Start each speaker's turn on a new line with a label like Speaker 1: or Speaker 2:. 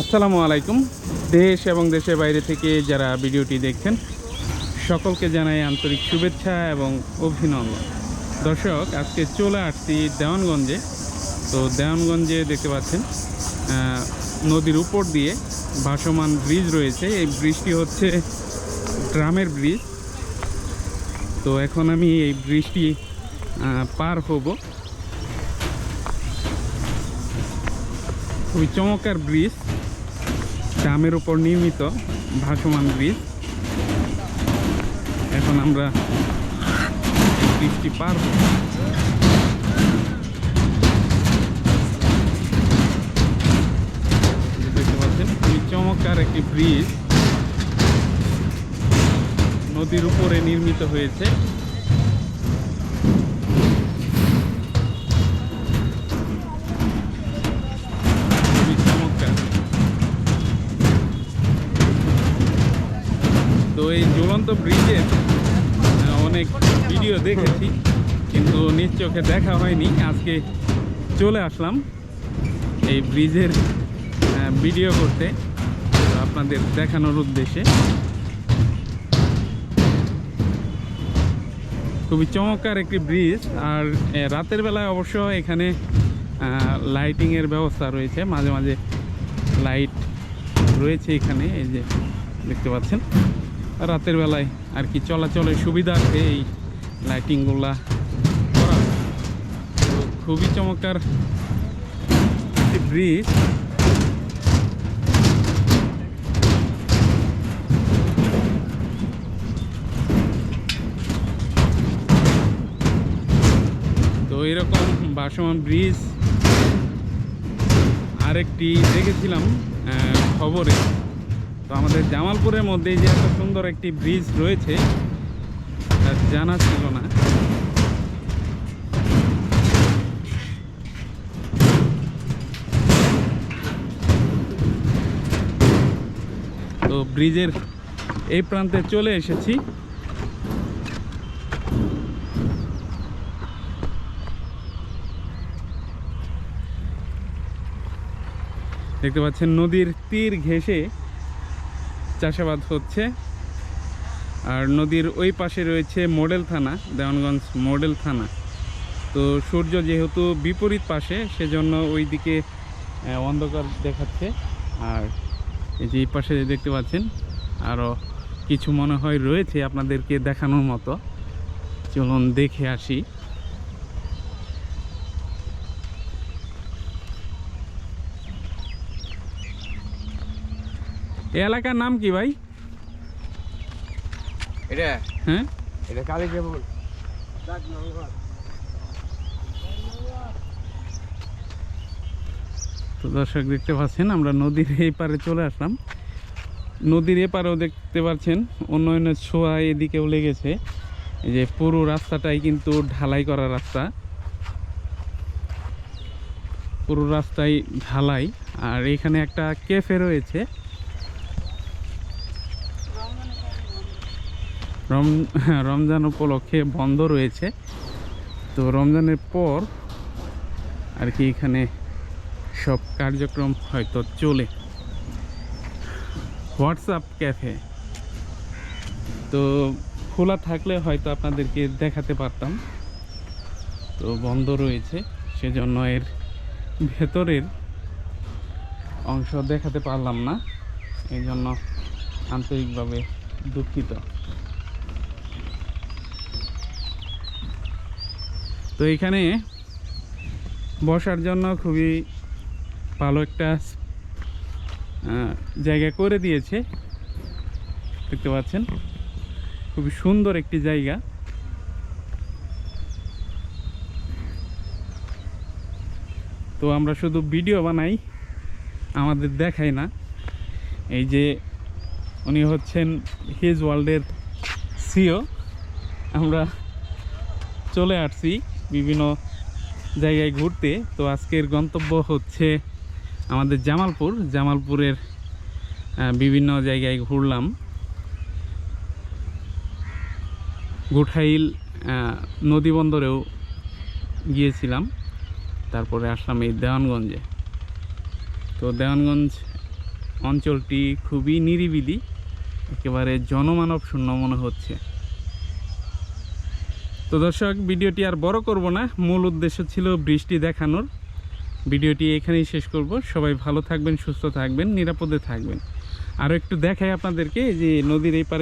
Speaker 1: আসসালামু আলাইকুম। দেশ এবং দেশের বাইরে থেকে যারা ভিডিওটি দেখছেন, সকলকে জানাই আন্তরিক শুভেচ্ছা এবং অভিনন্দন। দর্শক, আজকে চলে আসছি দেওয়ানগঞ্জে। তো দেওয়ানগঞ্জে দেখতে পাচ্ছেন নদীর উপর দিয়ে ভাসমান ব্রিজ রয়েছে। এই ব্রিজটি হচ্ছে ড্রামের ব্রিজ। তো এখন আমি এই ব্রিজটি পার হব। খুবই চমৎকার ব্রিজ। ডামের উপর নির্মিত ভাসমান ব্রিজ। এখন আমরা ব্রিজটি পার দেখতে পাচ্ছেন চমৎকার একটি ব্রিজ। নদীর উপরে নির্মিত হয়েছে। এই ঝুলন্ত ব্রিজের অনেক ভিডিও দেখেছি, কিন্তু নিজ চোখে দেখা হয়নি। আজকে চলে আসলাম এই ব্রিজের ভিডিও করতে, আপনাদের দেখানোর উদ্দেশ্যে। খুবই চমৎকার একটি ব্রিজ আর রাতের বেলায় অবশ্য এখানে লাইটিংয়ের ব্যবস্থা রয়েছে। মাঝে মাঝে লাইট রয়েছে এখানে, এই যে দেখতে পাচ্ছেন। রাতের বেলায় আর কি চলাচলের সুবিধার্থে এই লাইটিংগুলা করা। খুবই চমৎকার ব্রিজ তো এরকম ভাসমান ব্রিজ আরেকটি দেখেছিলাম খবরে। তো আমাদের জামালপুরের মধ্যে যে এত সুন্দর একটি ব্রিজ রয়েছে তা জানা ছিল না। তো ব্রিজের এই প্রান্তে চলে এসেছি। দেখতে পাচ্ছেন নদীর তীর ঘেঁষে চাষাবাদ হচ্ছে। আর নদীর ওই পাশে রয়েছে মডেল থানা, দেওয়ানগঞ্জ মডেল থানা। তো সূর্য যেহেতু বিপরীত পাশে, সেজন্য ওই দিকে অন্ধকার দেখাচ্ছে। আর এই যে এই পাশে দেখতে পাচ্ছেন আরও কিছু মনে হয় রয়েছে আপনাদেরকে দেখানোর মতো। চলুন দেখে আসি। এই এলাকার নাম কি ভাই?
Speaker 2: এটা?
Speaker 1: হ্যাঁ?
Speaker 2: এটা কালী কেবল
Speaker 1: তো দর্শক দেখতে পাচ্ছেন আমরা নদীর এই পারে চলে আসলাম। নদীর এপারেও দেখতে পাচ্ছেন উন্নয়নের ছোঁয়া এদিকেও লেগেছে যে পুরো রাস্তাটাই কিন্তু ঢালাই করা রাস্তা। পুরো রাস্তায় ঢালাই। আর এখানে একটা ক্যাফে রয়েছে। রম, রমজান উপলক্ষে বন্ধ রয়েছে। তো রমজানের পর আর কি এখানে সব কার্যক্রম হয়তো চলে। WhatsApp cafe. তো খোলা থাকলে হয়তো আপনাদেরকে দেখাতে পারতাম। তো বন্ধ রয়েছে, সেজন্য এর ভেতরের অংশ দেখাতে পারলাম না। এই জন্য আন্তরিকভাবে দুঃখিত। তো এখানে বসার জন্য খুবই ভালো একটা জায়গা করে দিয়েছে। দেখতে পাচ্ছেন? খুবই সুন্দর একটি জায়গা। তো আমরা শুধু ভিডিও বানাই, আমাদের দেখাই না। এই যে উনি হচ্ছেন হিজ ওয়ার্ল্ডের সিও। আমরা চলে আসছি। বিভিন্ন জায়গায় ঘুরতে। তো আজকের গন্তব্য হচ্ছে আমাদের জামালপুর। জামালপুরের বিভিন্ন জায়গায় ঘুরলাম। গুঠাইল নদী বন্দরেও গিয়েছিলাম। তারপরে আসলাম এই দেওয়ানগঞ্জে। তো দেওয়ানগঞ্জ অঞ্চলটি খুবই নিরিবিলি, একেবারে জনমানব শূন্য মনে হচ্ছে। তো দর্শক, ভিডিওটি আর বড় করব না। মূল উদ্দেশ্য ছিল বৃষ্টি দেখানোর। ভিডিওটি এখানেই শেষ করব। সবাই ভালো থাকবেন, সুস্থ থাকবেন, নিরাপদে থাকবেন। আরও একটু দেখাই আপনাদেরকে যে নদীর এই